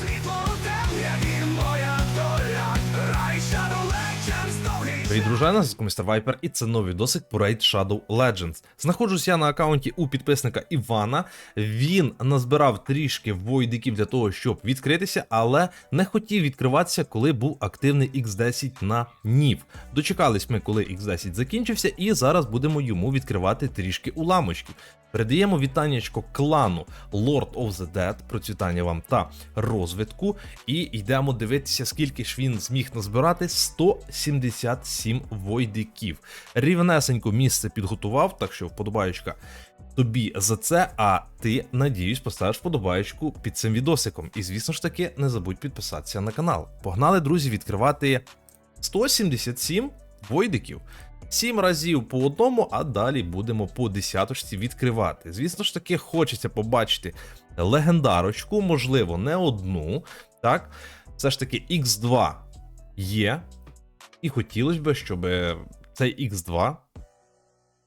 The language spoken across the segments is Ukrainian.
Світло темряві моя доля, рай Shadow Legends довгий Привіт, дружина, на зв'язку Містер Вайпер, і це новий досик по Raid Shadow Legends. Знаходжусь я на аккаунті у підписника Івана. Він назбирав трішки войдиків для того, щоб відкритися, але не хотів відкриватися, коли був активний X10 на НІВ. Дочекались ми, коли X10 закінчився, і зараз будемо йому відкривати трішки уламочків. Передаємо вітаннячко клану Lord of the Dead, процвітання вам та розвитку. І йдемо дивитися, скільки ж він зміг назбирати 177 войдиків. Рівнесенько місце підготував, так що вподобаєчка тобі за це. А ти, надіюсь, поставиш вподобаєчку під цим відосиком. І звісно ж таки, не забудь підписатися на канал. Погнали, друзі, відкривати 177 войдиків. Сім разів по одному, а далі будемо по десяточці відкривати. Звісно ж таки, хочеться побачити легендарочку, можливо, не одну. Так, все ж таки, X2 є. І хотілося б, щоб цей X2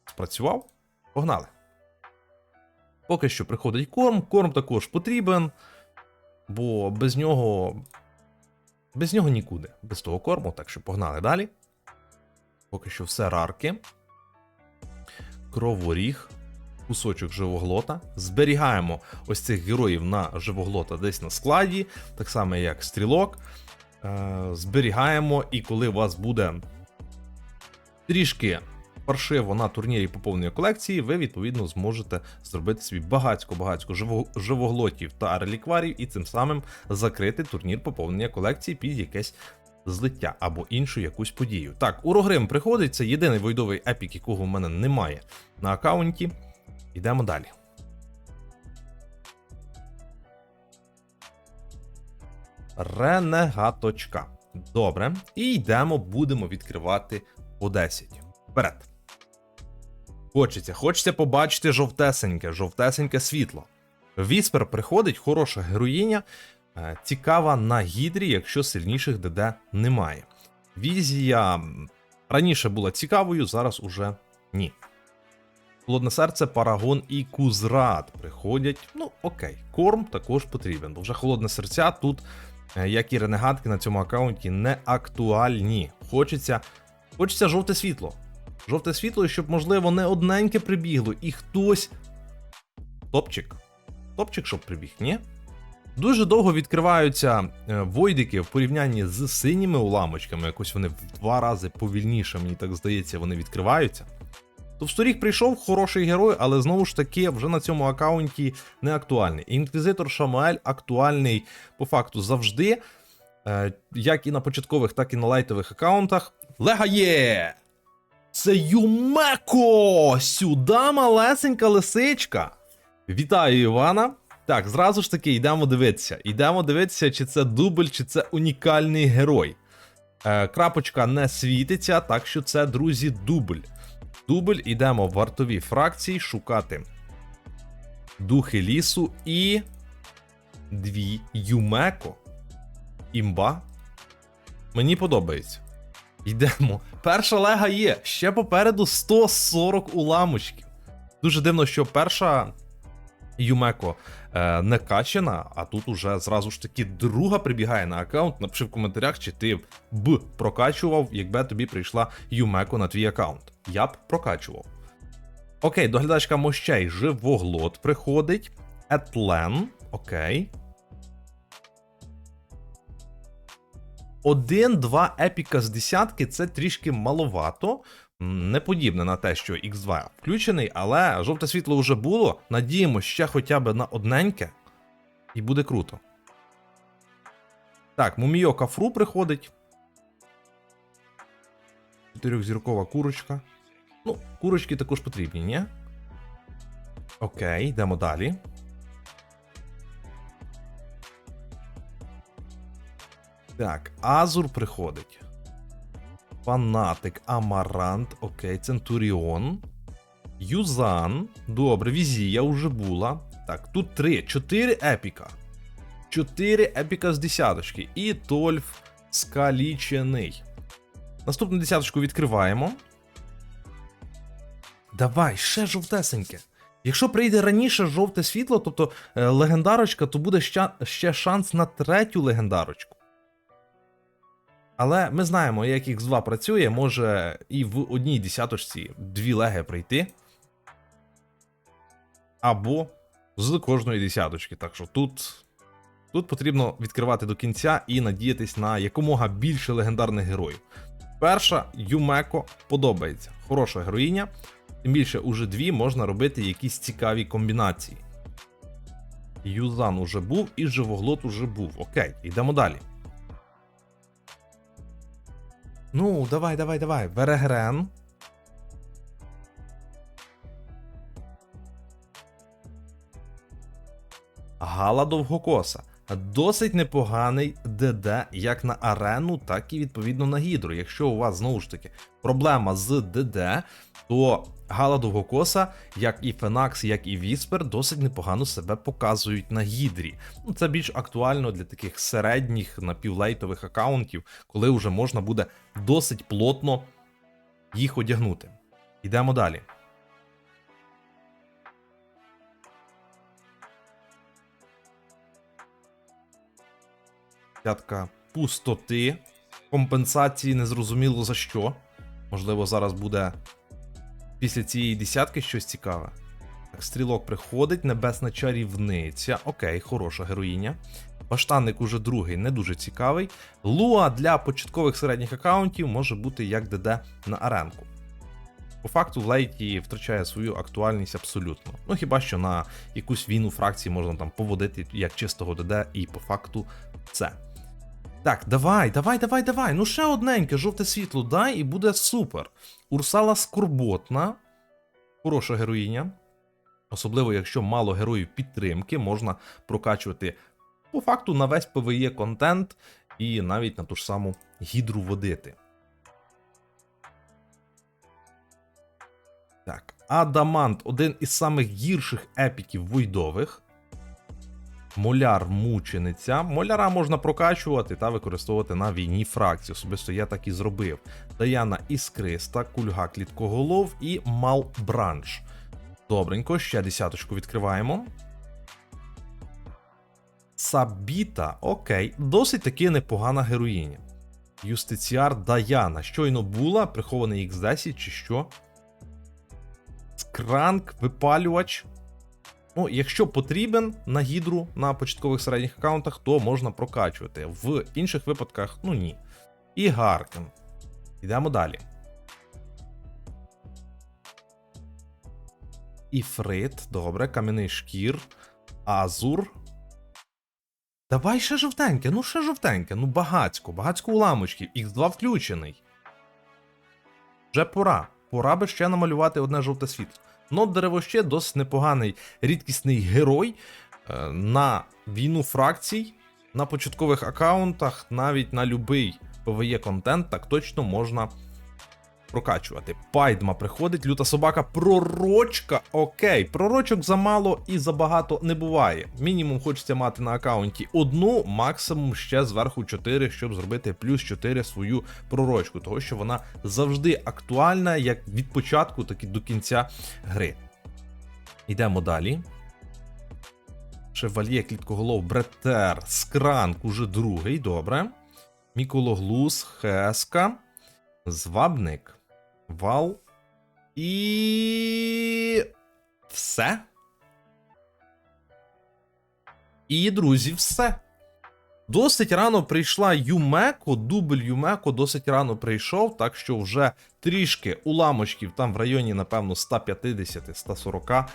спрацював. Погнали. Поки що приходить корм. Корм також потрібен, бо без нього. Без нього нікуди. Без того корму, так що погнали далі. Поки що все рарки. Кроворіг, кусочок живоглота. Зберігаємо ось цих героїв на живоглота десь на складі, так само як стрілок. Е, зберігаємо, і коли у вас буде трішки паршиво на турнірі поповнення колекції, ви відповідно зможете зробити собі багацько-багацько живоглотів та релікварів, і цим самим закрити турнір поповнення колекції під якесь злиття або іншу якусь подію. Так, Урогрим приходить, це єдиний войдовий епік, якого в мене немає на аккаунті. Йдемо далі. Ренегаточка. Добре. І йдемо, будемо відкривати по 10. Вперед. Хочеться, хочеться побачити жовтесеньке, жовтесеньке світло. Віспер приходить, хороша героїня, цікава на гідрі, якщо сильніших ДД немає. Візія раніше була цікавою, зараз уже ні. Холодне серце, Парагон і Кузрат приходять. Ну, окей, корм також потрібен, бо вже холодне серця тут, е, як і ренегатки на цьому аккаунті, не актуальні. Хочеться, хочеться жовте світло. Жовте світло, щоб, можливо, не одненьке прибігло, і хтось. Топчик. Топчик, щоб прибіг, ні? Дуже довго відкриваються е, войдики в порівнянні з синіми уламочками. Якось вони в два рази повільніше, мені так здається, вони відкриваються. Товсторіг прийшов, хороший герой, але знову ж таки вже на цьому аккаунті не актуальний. Інквізитор Шамуель актуальний по факту завжди, е, як і на початкових, так і на лайтових аккаунтах. Лега є! Це Юмеко! Сюда малесенька лисичка. Вітаю Івана. Так, зразу ж таки йдемо дивитися. Йдемо дивитися, чи це дубль, чи це унікальний герой. Е, крапочка не світиться, так що це, друзі, дубль. Дубль, йдемо в вартові фракції шукати духи лісу і. Дві Юмеко. Імба. Мені подобається. Йдемо. Перша лега є. Ще попереду 140 уламочків. Дуже дивно, що перша Юмеко е, качена, а тут уже зразу ж таки друга прибігає на аккаунт. Напиши в коментарях, чи ти б прокачував, якби тобі прийшла Юмеко на твій аккаунт. Я б прокачував. Окей, доглядачка мощей живоглот приходить. Етлен. Окей. Один-два епіка з десятки це трішки маловато. Не подібне на те, що X2 включений, але жовте світло вже було. Надіємося, ще хоча б на одненьке. І буде круто. Так, Мумійока Фру приходить. Чотирьохзіркова курочка. Ну, курочки також потрібні, ні? Окей, йдемо далі. Так, Азур приходить. Фанатик, Амарант, окей, Центуріон. Юзан. Добре, Візія вже була. Так, тут три, чотири епіка. Чотири епіка з десяточки. І Тольф скалічений. Наступну десяточку відкриваємо. Давай, ще жовтесеньке. Якщо прийде раніше жовте світло, тобто е, легендарочка, то буде ще, ще шанс на третю легендарочку. Але ми знаємо, як X2 працює, може і в одній десяточці дві леги прийти. Або з кожної десяточки. Так що тут, тут потрібно відкривати до кінця і надіятись на якомога більше легендарних героїв. Перша Юмеко подобається. Хороша героїня. Тим більше уже дві можна робити якісь цікаві комбінації. Юзан уже був і живоглот уже був. Окей, йдемо далі. Ну, давай, давай, давай. Берегрен. Гала довгокоса. Досить непоганий ДД як на арену, так і відповідно на гідру. Якщо у вас знову ж таки проблема з ДД, то Гала довгокоса, як і Фенакс, як і Віспер, досить непогано себе показують на гідрі. Ну, це більш актуально для таких середніх напівлейтових аккаунтів, коли вже можна буде досить плотно їх одягнути. Йдемо далі. П'ятка пустоти. Компенсації незрозуміло за що. Можливо, зараз буде після цієї десятки щось цікаве. Так, стрілок приходить, небесна чарівниця. Окей, хороша героїня. Баштанник уже другий, не дуже цікавий. Луа для початкових середніх аккаунтів може бути як ДД на аренку. По факту лейті втрачає свою актуальність абсолютно. Ну хіба що на якусь війну фракції можна там поводити як чистого ДД, і по факту це. Так, давай, давай, давай, давай. Ну ще одненьке, жовте світло дай і буде супер. Урсала скорботна, хороша героїня. Особливо, якщо мало героїв підтримки, можна прокачувати по факту на весь PvE контент і навіть на ту ж саму гідру водити. Так, Адамант один із самих гірших епіків войдових. Моляр мучениця. Моляра можна прокачувати та використовувати на війні фракції. Особисто я так і зробив. Даяна Іскриста, Кульга Кліткоголов і Малбранш. Добренько, ще десяточку відкриваємо. Сабіта, окей, досить таки непогана героїня. Юстиціар Даяна. Щойно була, прихований X10 чи що. Скранк, випалювач. Ну, якщо потрібен на гідру на початкових середніх аккаунтах, то можна прокачувати. В інших випадках, ну ні. І Гаркен. Йдемо далі. Іфрит, добре, кам'яний шкір, Азур. Давай ще жовтеньке, ну ще жовтеньке, ну багацько, багацько уламочків, Х2 включений. Вже пора. Пора би ще намалювати одне жовте світло. Ну, дерево ще досить непоганий рідкісний герой е, на війну фракцій, на початкових аккаунтах, навіть на любий PvE контент, так точно можна прокачувати. Пайдма приходить, люта собака, пророчка. Окей, пророчок замало і забагато не буває. Мінімум хочеться мати на аккаунті одну, максимум ще зверху 4, щоб зробити плюс 4 свою пророчку, того що вона завжди актуальна як від початку, так і до кінця гри. Йдемо далі. Шевальє, кліткоголов, бретер, скранк, уже другий, добре. Мікологлус, Хеска, Звабник, Вал. І. Все. І, друзі, все. Досить рано прийшла Юмеко, дубль Юмеко досить рано прийшов, так що вже трішки уламочків там в районі, напевно, 150-140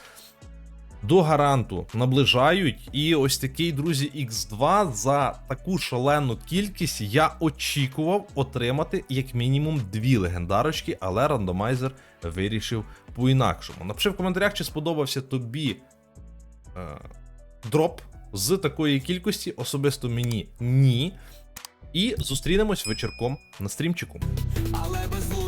до гаранту наближають. І ось такий, друзі, X2 за таку шалену кількість я очікував отримати як мінімум дві легендарочки, але рандомайзер вирішив по-інакшому. Напиши в коментарях, чи сподобався тобі е, дроп з такої кількості. Особисто мені ні. І зустрінемось вечірком на стрімчику. Але без